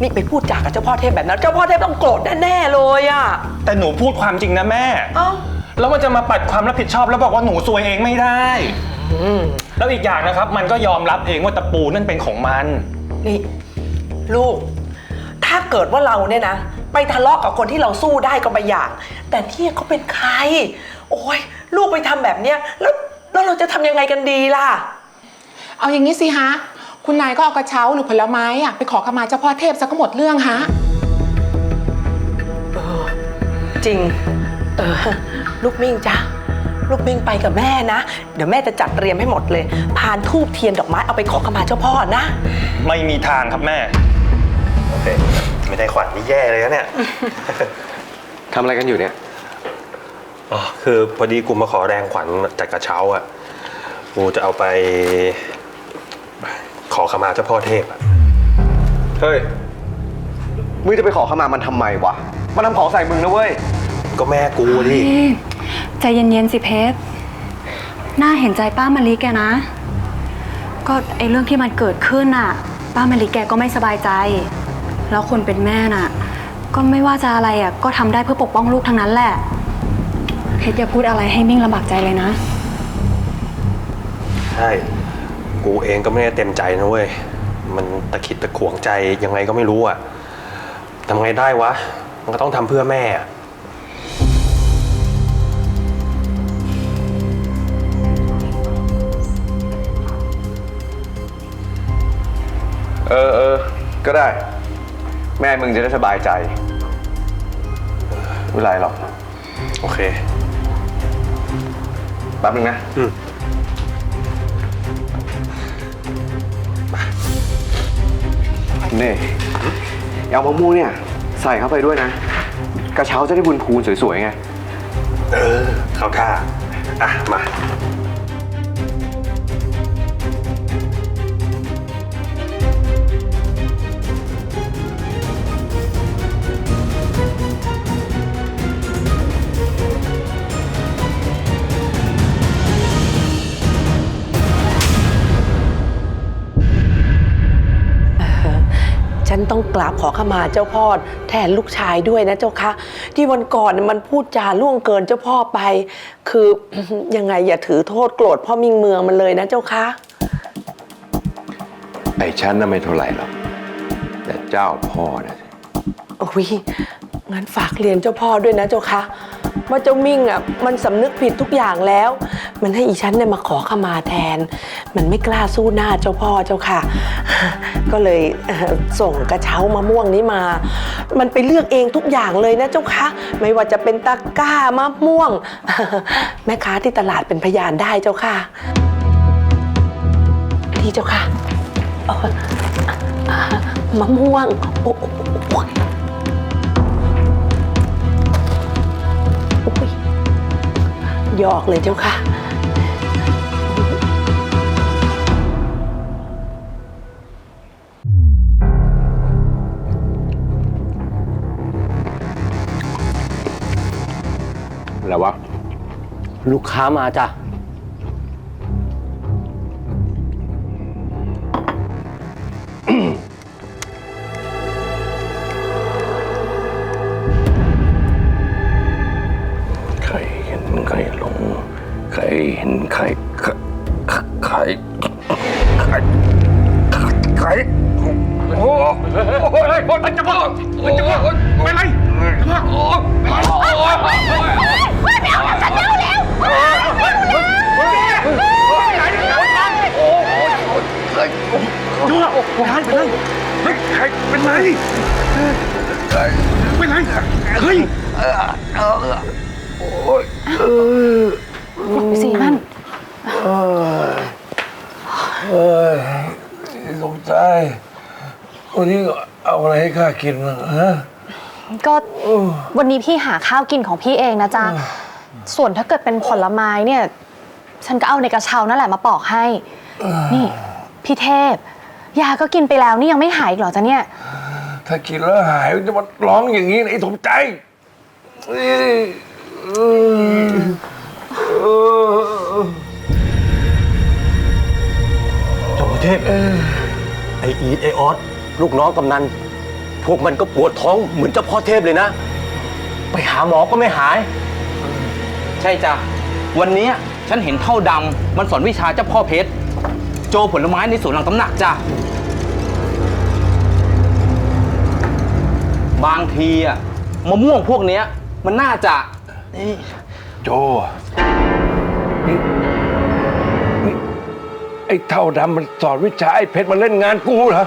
นี่ไปพูดจากับเจ้าพ่อเทพแบบนั้น เจ้าพ่อเทพต้องโกรธแน่ๆเลยอะแต่หนูพูดความจริงนะแม่ เอ้า แล้วมันจะมาปัดความรับผิดชอบแล้วบอกว่าหนูซวยเองไม่ได้ อืม แล้วอีกอย่างนะครับ มันก็ยอมรับเองว่าตะปูนั่นเป็นของมัน นี่ลูก ถ้าเกิดว่าเราเนี่ยนะ ไปทะเลาะกับคนที่เราสู้ได้ก็ไปอย่าง แต่ที่เขาเป็นใคร โอ้ยลูกไปทำแบบเนี้ยแล้วแล้วเราจะทำยังไงกันดีล่ะ เอาอย่างนี้สิฮะ คุณนายก็เอากระเช้าหรือผลไม้อะไปขอขมาเจ้าพ่อเทพซะก็หมดเรื่องฮะจริง เออ ลูกมิ่งจ้ะลูกมิ่งไปกับแม่นะ เดี๋ยวแม่จะจัดเตรียมให้หมดเลย พานทูบเทียนดอกไม้เอาไปขอขมาเจ้าพ่อนะ ไม่มีทางครับแม่ โอเค ไม่ได้ขวัญนี่แย่เลยนะเนี่ย ทำอะไรกันอยู่เนี่ย อ๋อ คือพอดีกูมาขอแรงขวัญจากกระเช้าอะกูจะเอาไป ขอขมาเจ้าพ่อเทพอะเฮ้ย มึงจะไปขอขมามันทำไมวะ มันทำของใส่มึงนะเว้ย ก็แม่กูดินี่ใจเย็นๆสิเพชรน่าเห็นใจป้ามะลิแกนะ ก็ไอเรื่องที่มันเกิดขึ้นน่ะ ป้ามะลิแกก็ไม่สบายใจ แล้วคนเป็นแม่น่ะ ก็ไม่ว่าจะอะไรอะก็ทำได้เพื่อปกป้องลูกทั้งนั้นแหละ เพชรอย่าพูดอะไรให้มิ่งลำบากใจเลยนะ ใช่ กูเองก็ไม่ได้เต็มใจนะเว้ย มันตะขิดตะขวงใจยังไงก็ไม่รู้อะทำไงได้วะ มันก็ต้องทำเพื่อแม่อะเออเออ ก็ได้ แม่มึงจะได้สบายใจไม่เป็นไรหรอก โอเค แป๊บนึงนะ อืม นี่เอามะม่วงเนี่ย ใส่เข้าไปด้วยนะ กระเช้าจะได้บุญพูนสวยๆไง เออเข้าท่าอะ มา ต้องกราบขอขมาเจ้าพ่อแทนลูกชายด้วยนะเจ้าคะ ที่วันก่อนน่ะมันพูดจาล่วงเกินเจ้าพ่อไป คือยังไงอย่าถือโทษโกรธพ่อมิ่งเมืองมันเลยนะเจ้าคะ ไอ้ฉันน่ะไม่เท่าไหร่หรอกแต่เจ้าพ่อนะสิโอ้ยงั้นฝากเรียนเจ้าพ่อด้วยนะเจ้าคะว่าเจ้ามิ่งอะมันสำนึกผิดทุกอย่างแล้ว มันให้อีฉันเนี่ยมาขอขมาแทน มันไม่กล้าสู้หน้าเจ้าพ่อเจ้าค่ะ ก็เลยส่งกระเช้ามะม่วงนี้มา มันไปเลือกเองทุกอย่างเลยนะเจ้าคะไม่ว่าจะเป็นตะกร้ามะม่วง แม่ค้าที่ตลาดเป็นพยานได้เจ้าค่ะนี่เจ้าค่ะมะม่วงโอ้โอ้โอ้โอ้ยหยอกเลยเจ้าค่ะ ลูกค้ามาจ้ะ ใครเห็นใครหลง ใครเห็นใครใครใครใครใครโอ้โหมันจะพ่อมันจะพ่อไม่ไร พ่อโอ้ดูอะเป็นไรเป็นไรใครเป็นไรเป็นไรเฮ้ยสีนั่นสมใจวันนี้เอาอะไรให้ข้ากินบ้างฮะ ก็วันนี้พี่หาข้าวกินของพี่เองนะจ๊ะ ส่วนถ้าเกิดเป็นผลไม้เนี่ย ฉันก็เอาในกระเช้านั่นแหละมาปอกให้ นี่พี่เทพ ยาก็กินไปแล้วนี่ยังไม่หายอีกเหรอจ๊ะเนี่ย ถ้ากินแล้วหายมันจะมาร้องอย่างนี้นะไอ้สมใจเอ้ยเออเออเจ้าประเทศไออีทไอออสลูกน้องกำนัน พวกมันก็ปวดท้องเหมือนเจ้าพ่อเทพเลยนะ ไปหาหมอก็ไม่หาย ใช่จ้ะ วันนี้ฉันเห็นเท่าดำมันสอนวิชาเจ้าพ่อเพชร โจผลไม้ในสวนหลังตำหนักจ้ะ บางทีอะมะม่วงพวกเนี้ย มันน่าจะ โจนี่นี่ไอ้เท่าดำมันสอนวิชาไอ้เพชรมาเล่นงานกูเหรอ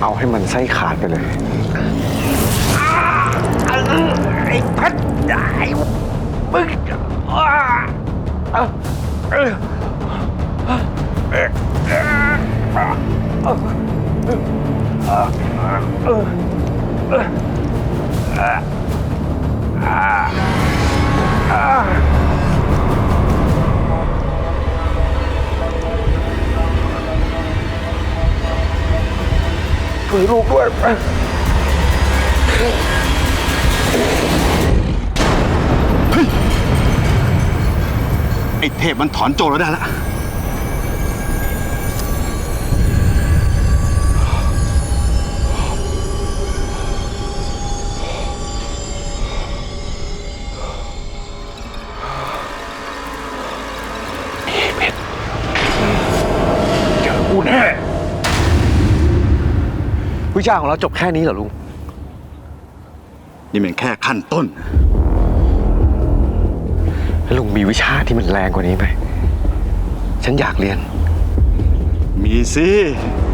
เอาให้มันไส้ขาดไปเลย ไอ้พัดได้มึงอ่า เอาเออเออเออเออช่วยลูกด้วยไอ้เทพมันถอนโจรแล้วได้ละ วิชาของเราจบแค่นี้เหรอลุง นี่มันแค่ขั้นต้น ลุงมีวิชาที่มันแรงกว่านี้ไหม ฉันอยากเรียน มีสิเ